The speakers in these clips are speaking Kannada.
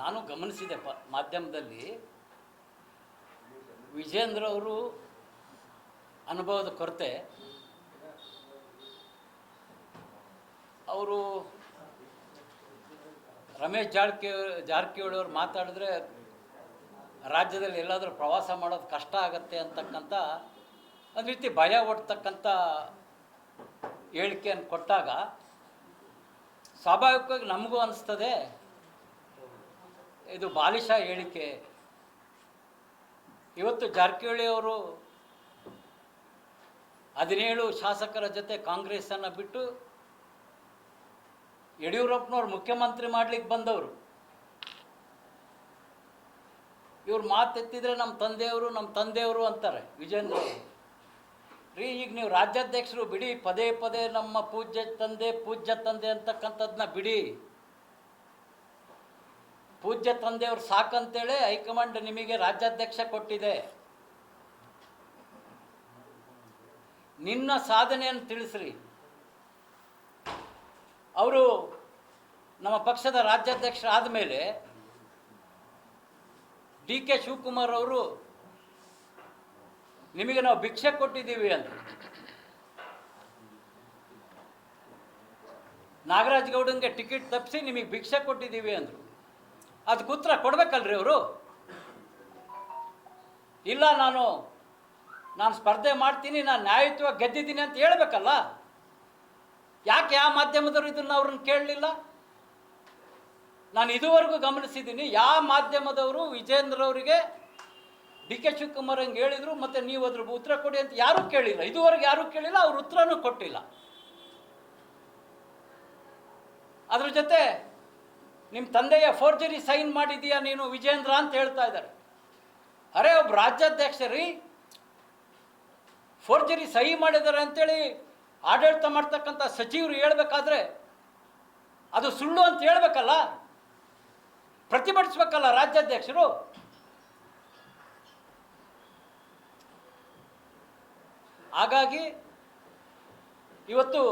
ನಾನು ಗಮನಿಸಿದೆ ಪ ಮಾಧ್ಯಮದಲ್ಲಿ ವಿಜೇಂದ್ರ ಅವರು ಅನುಭವದ ಕೊರತೆ. ಅವರು ರಮೇಶ್ ಜಾರಕಿ ಜಾರಕಿಹೊಳಿ ಅವರು ಮಾತಾಡಿದ್ರೆ ರಾಜ್ಯದಲ್ಲಿ ಎಲ್ಲಾದರೂ ಪ್ರವಾಸ ಮಾಡೋದು ಕಷ್ಟ ಆಗತ್ತೆ ಅಂತಕ್ಕಂಥ ಒಂದು ರೀತಿ ಭಯ ಒಡ್ತಕ್ಕಂಥ ಹೇಳಿಕೆಯನ್ನು ಕೊಟ್ಟಾಗ ಸ್ವಾಭಾವಿಕವಾಗಿ ನಮಗೂ ಅನಿಸ್ತದೆ. ಇದು ಬಾಲಿಶ ಹೇಳಿಕೆ. ಇವತ್ತು ಜಾರಕಿಹೊಳಿ ಅವರು ಹದಿನೇಳು ಶಾಸಕರ ಜೊತೆ ಕಾಂಗ್ರೆಸ್ಸನ್ನು ಬಿಟ್ಟು ಯಡಿಯೂರಪ್ಪನವ್ರು ಮುಖ್ಯಮಂತ್ರಿ ಮಾಡ್ಲಿಕ್ಕೆ ಬಂದವರು. ಇವ್ರು ಮಾತೆತ್ತಿದ್ರೆ ನಮ್ಮ ತಂದೆಯವರು ನಮ್ಮ ತಂದೆಯವರು ಅಂತಾರೆ ವಿಜೇಂದ್ರ. ರೀ, ಈಗ ನೀವು ರಾಜ್ಯಾಧ್ಯಕ್ಷರು ಬಿಡಿ, ಪದೇ ಪದೇ ನಮ್ಮ ಪೂಜ್ಯ ತಂದೆ ಪೂಜ್ಯ ತಂದೆ ಅಂತಕ್ಕಂಥದ್ದನ್ನ ಬಿಡಿ. ಪೂಜ್ಯ ತಂದೆಯವ್ರು ಸಾಕಂತೇಳಿ ಹೈಕಮಾಂಡ್ ನಿಮಗೆ ರಾಜ್ಯಾಧ್ಯಕ್ಷ ಕೊಟ್ಟಿದೆ. ನಿನ್ನ ಸಾಧನೆಯನ್ನು ತಿಳಿಸ್ರಿ. ಅವರು ನಮ್ಮ ಪಕ್ಷದ ರಾಜ್ಯಾಧ್ಯಕ್ಷರಾದ ಮೇಲೆ ಡಿ ಕೆ ಶಿವಕುಮಾರ್ ಅವರು ನಿಮಗೆ ನಾವು ಭಿಕ್ಷೆ ಕೊಟ್ಟಿದ್ದೀವಿ ಅಂತ. ನಾಗರಾಜ್ ಗೌಡಂಗೆ ಟಿಕೆಟ್ ತಪ್ಪಿಸಿ ನಿಮಗೆ ಭಿಕ್ಷೆ ಕೊಟ್ಟಿದ್ದೀವಿ ಅಂದರು. ಅದಕ್ಕೆ ಉತ್ತರ ಕೊಡ್ಬೇಕಲ್ರಿ ಅವರು. ಇಲ್ಲ, ನಾನು ನಾನು ಸ್ಪರ್ಧೆ ಮಾಡ್ತೀನಿ, ನಾನು ನ್ಯಾಯಯುತವಾಗಿ ಗೆದ್ದಿದ್ದೀನಿ ಅಂತ ಹೇಳ್ಬೇಕಲ್ಲ. ಯಾಕೆ ಯಾವ ಮಾಧ್ಯಮದವರು ಇದನ್ನು ಅವ್ರನ್ನ ಕೇಳಲಿಲ್ಲ? ನಾನು ಇದುವರೆಗೂ ಗಮನಿಸಿದ್ದೀನಿ ಯಾವ ಮಾಧ್ಯಮದವರು ವಿಜೇಂದ್ರ ಅವರಿಗೆ ಡಿ ಕೆ ಶಿವಕುಮಾರ್ ಹಂಗೆ ಹೇಳಿದರು, ಮತ್ತು ನೀವು ಅದ್ರ ಉತ್ತರ ಕೊಡಿ ಅಂತ ಯಾರೂ ಕೇಳಿಲ್ಲ. ಇದುವರೆಗೆ ಯಾರೂ ಕೇಳಿಲ್ಲ, ಅವ್ರ ಉತ್ತರನೂ ಕೊಟ್ಟಿಲ್ಲ. ಅದ್ರ ಜೊತೆ ನಿಮ್ಮ ತಂದೆಯ ಫೋರ್ಜರಿ ಸೈನ್ ಮಾಡಿದೀಯಾ ನೀನು ವಿಜೇಂದ್ರ ಅಂತ ಹೇಳ್ತಾ ಇದ್ದಾರೆ. ಅರೆ ಒಬ್ಬ ರಾಜ್ಯಾಧ್ಯಕ್ಷರಿ ಫೋರ್ಜರಿ ಸಹಿ ಮಾಡಿದ್ದಾರೆ ಅಂತೇಳಿ ಆಡಳಿತ ಮಾಡ್ತಕ್ಕಂಥ ಸಚಿವರು ಹೇಳ್ಬೇಕಾದ್ರೆ ಅದು ಸುಳ್ಳು ಅಂತ ಹೇಳ್ಬೇಕಲ್ಲ? ಪ್ರತಿಭಟಿಸ್ಬೇಕಲ್ಲ ರಾಜ್ಯಾಧ್ಯಕ್ಷರು? ಹಾಗಾಗಿ ಇವತ್ತು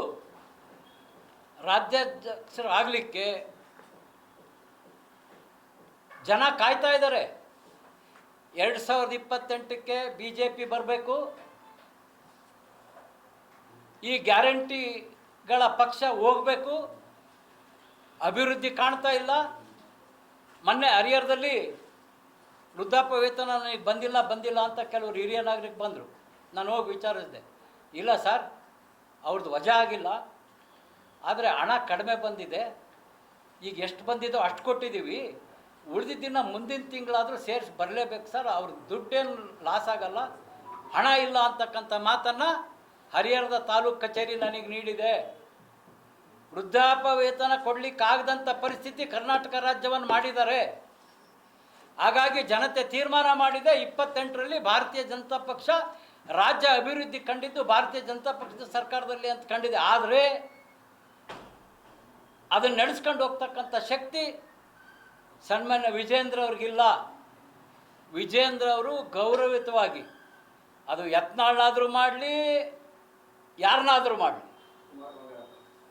ರಾಜ್ಯಾಧ್ಯಕ್ಷರು ಆಗಲಿಕ್ಕೆ ಜನ ಕಾಯ್ತಾ ಇದ್ದಾರೆ. ಎರಡು ಸಾವಿರದ ಇಪ್ಪತ್ತೆಂಟಕ್ಕೆ ಬಿ ಜೆ ಪಿ ಬರಬೇಕು. ಈ ಗ್ಯಾರಂಟಿಗಳ ಪಕ್ಷ ಹೋಗಬೇಕು. ಅಭಿವೃದ್ಧಿ ಕಾಣ್ತಾ ಇಲ್ಲ. ಮೊನ್ನೆ ಹರಿಹರದಲ್ಲಿ ವೃದ್ಧಾಪ್ಯ ವೇತನ ನನಗೆ ಬಂದಿಲ್ಲ ಬಂದಿಲ್ಲ ಅಂತ ಕೆಲವರು ಹಿರಿಯ ನಾಗರಿಕ ಬಂದರು. ನಾನು ಹೋಗಿ ವಿಚಾರಿಸಿದೆ. ಇಲ್ಲ ಸರ್, ಅವ್ರದ್ದು ವಜಾ ಆಗಿಲ್ಲ. ಆದರೆ ಹಣ ಕಡಿಮೆ ಬಂದಿದೆ. ಈಗ ಎಷ್ಟು ಬಂದಿದೋ ಅಷ್ಟು ಕೊಟ್ಟಿದ್ದೀವಿ. ಉಳಿದಿದ್ದನ್ನು ಮುಂದಿನ ತಿಂಗಳಾದರೂ ಸೇರಿಸಿ ಬರಲೇಬೇಕು ಸರ್ ಅವ್ರ ದುಡ್ಡೇನು ಲಾಸ್ ಆಗಲ್ಲ. ಹಣ ಇಲ್ಲ ಅಂತಕ್ಕಂಥ ಮಾತನ್ನು ಹರಿಹರದ ತಾಲೂಕು ಕಚೇರಿ ನನಗೆ ನೀಡಿದೆ. ವೃದ್ಧಾಪ್ಯ ವೇತನ ಕೊಡಲಿಕ್ಕಾಗದಂಥ ಪರಿಸ್ಥಿತಿ ಕರ್ನಾಟಕ ರಾಜ್ಯವನ್ನು ಮಾಡಿದ್ದಾರೆ. ಹಾಗಾಗಿ ಜನತೆ ತೀರ್ಮಾನ ಮಾಡಿದೆ ಇಪ್ಪತ್ತೆಂಟರಲ್ಲಿ ಭಾರತೀಯ ಜನತಾ ಪಕ್ಷ ರಾಜ್ಯ ಅಭಿವೃದ್ಧಿ ಕಂಡಿದ್ದು ಭಾರತೀಯ ಜನತಾ ಪಕ್ಷದ ಸರ್ಕಾರದಲ್ಲಿ ಅಂತ ಕಂಡಿದೆ. ಆದರೆ ಅದನ್ನು ನಡೆಸ್ಕೊಂಡು ಹೋಗ್ತಕ್ಕಂಥ ಶಕ್ತಿ ಸನ್ಮಾನ್ಯ ವಿಜೇಂದ್ರ ಅವ್ರಿಗಿಲ್ಲ. ವಿಜೇಂದ್ರ ಅವರು ಗೌರವಿತವಾಗಿ ಅದು ಯತ್ನಾಳಾದರೂ ಮಾಡಲಿ, ಯಾರನ್ನಾದರೂ ಮಾಡಲಿ.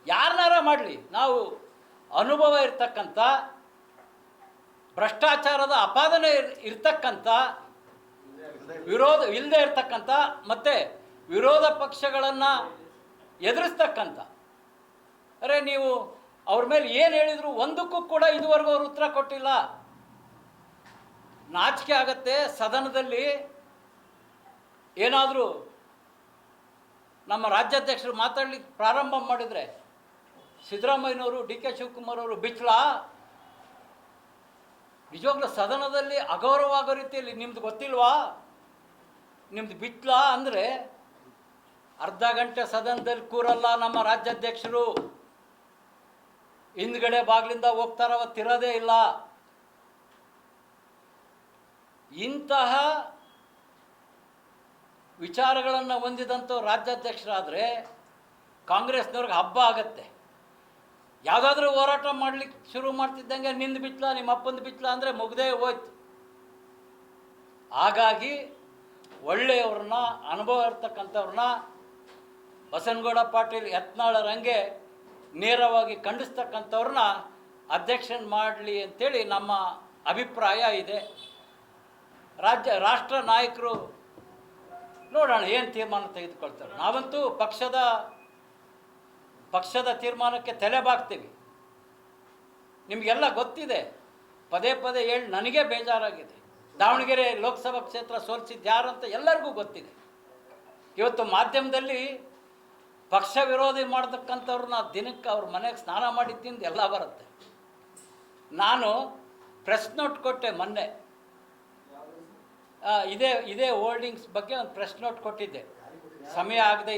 ಯಾರನ್ನಾರ ಮಾಡಲಿ. ನಾವು ಅನುಭವ ಇರ್ತಕ್ಕಂಥ, ಭ್ರಷ್ಟಾಚಾರದ ಅಪಾದನೆ ಇರ್, ಇರ್ತಕ್ಕಂಥ, ವಿರೋಧ ಇಲ್ಲದೆ ಇರ್ತಕ್ಕಂಥ, ಮತ್ತು ವಿರೋಧ ಪಕ್ಷಗಳನ್ನು ಎದುರಿಸ್ತಕ್ಕಂಥ. ಅರೆ ನೀವು ಅವ್ರ ಮೇಲೆ ಏನು ಹೇಳಿದ್ರು ಒಂದಕ್ಕೂ ಕೂಡ ಇದುವರೆಗೂ ಅವ್ರು ಉತ್ತರ ಕೊಟ್ಟಿಲ್ಲ. ನಾಚಿಕೆ ಆಗತ್ತೆ, ಸದನದಲ್ಲಿ ಏನಾದರೂ ನಮ್ಮ ರಾಜ್ಯಾಧ್ಯಕ್ಷರು ಮಾತಾಡ್ಲಿಕ್ಕೆ ಪ್ರಾರಂಭ ಮಾಡಿದರೆ ಸಿದ್ದರಾಮಯ್ಯನವರು, ಡಿ ಕೆ ಶಿವಕುಮಾರ್ ಅವರು ಬಿಚ್ಚಲ ನಿಜವಾಗ್ಲೂ ಸದನದಲ್ಲಿ ಅಗೌರವ ಆಗೋ ರೀತಿಯಲ್ಲಿ ನಿಮ್ದು ಗೊತ್ತಿಲ್ವಾ? ನಿಮ್ದು ಬಿಚ್ಚಲ ಅಂದರೆ ಅರ್ಧ ಗಂಟೆ ಸದನದಲ್ಲಿ ಕೂರಲ್ಲ ನಮ್ಮ ರಾಜ್ಯಾಧ್ಯಕ್ಷರು. ಹಿಂದ್ಗಡೆ ಬಾಗಿಲಿಂದ ಹೋಗ್ತಾರ ಅವತ್ತಿರೋದೇ ಇಲ್ಲ. ಇಂತಹ ವಿಚಾರಗಳನ್ನು ಹೊಂದಿದಂಥ ರಾಜ್ಯಾಧ್ಯಕ್ಷರಾದರೆ ಕಾಂಗ್ರೆಸ್ನವ್ರಿಗೆ ಹಬ್ಬ ಆಗತ್ತೆ. ಯಾವುದಾದ್ರೂ ಹೋರಾಟ ಮಾಡ್ಲಿಕ್ಕೆ ಶುರು ಮಾಡ್ತಿದ್ದಂಗೆ ನಿಂದು ಬಿಟ್ಲ, ನಿಮ್ಮ ಅಪ್ಪಂದು ಬಿಟ್ಲ ಅಂದರೆ ಮುಗ್ದೇ ಹೋಯ್ತು. ಹಾಗಾಗಿ ಒಳ್ಳೆಯವ್ರನ್ನ, ಅನುಭವ ಇರ್ತಕ್ಕಂಥವ್ರನ್ನ ಬಸನಗೌಡ ಪಾಟೀಲ್ ಯತ್ನಾಳರಂಗೆ ನೇರವಾಗಿ ಖಂಡಿಸ್ತಕ್ಕಂಥವ್ರನ್ನ ಅಧ್ಯಕ್ಷನ್ ಮಾಡಲಿ ಅಂತೇಳಿ ನಮ್ಮ ಅಭಿಪ್ರಾಯ ಇದೆ. ರಾಜ್ಯ, ರಾಷ್ಟ್ರ ನಾಯಕರು ನೋಡೋಣ ಏನು ತೀರ್ಮಾನ ತೆಗೆದುಕೊಳ್ತಾರೆ. ನಾವಂತೂ ಪಕ್ಷದ ಪಕ್ಷದ ತೀರ್ಮಾನಕ್ಕೆ ತಲೆ ಬಾಕ್ತೀವಿ ನಿಮಗೆಲ್ಲ ಗೊತ್ತಿದೆ. ಪದೇ ಪದೇ ಹೇಳಿ ನನಗೆ ಬೇಜಾರಾಗಿದೆ. ದಾವಣಗೆರೆ ಲೋಕಸಭಾ ಕ್ಷೇತ್ರ ಸೋಲಿಸಿದ್ದು ಯಾರು ಅಂತ ಎಲ್ಲರಿಗೂ ಗೊತ್ತಿದೆ. ಇವತ್ತು ಮಾಧ್ಯಮದಲ್ಲಿ ಪಕ್ಷ ವಿರೋಧಿ ಮಾಡ್ತಕ್ಕಂಥವ್ರನ್ನ ದಿನಕ್ಕೆ ಅವ್ರ ಮನೆಗೆ ಸ್ನಾನ ಮಾಡಿ ತಿಂದು ಎಲ್ಲ ಬರುತ್ತೆ. ನಾನು ಪ್ರೆಸ್ ನೋಟ್ ಕೊಟ್ಟೆ ಮೊನ್ನೆ. ಇದೇ ಇದೇ ಹೋಲ್ಡಿಂಗ್ಸ್ ಬಗ್ಗೆ ಒಂದು ಪ್ರೆಸ್ ನೋಟ್ ಕೊಟ್ಟಿದ್ದೆ. ಸಮಯ ಆಗದೆ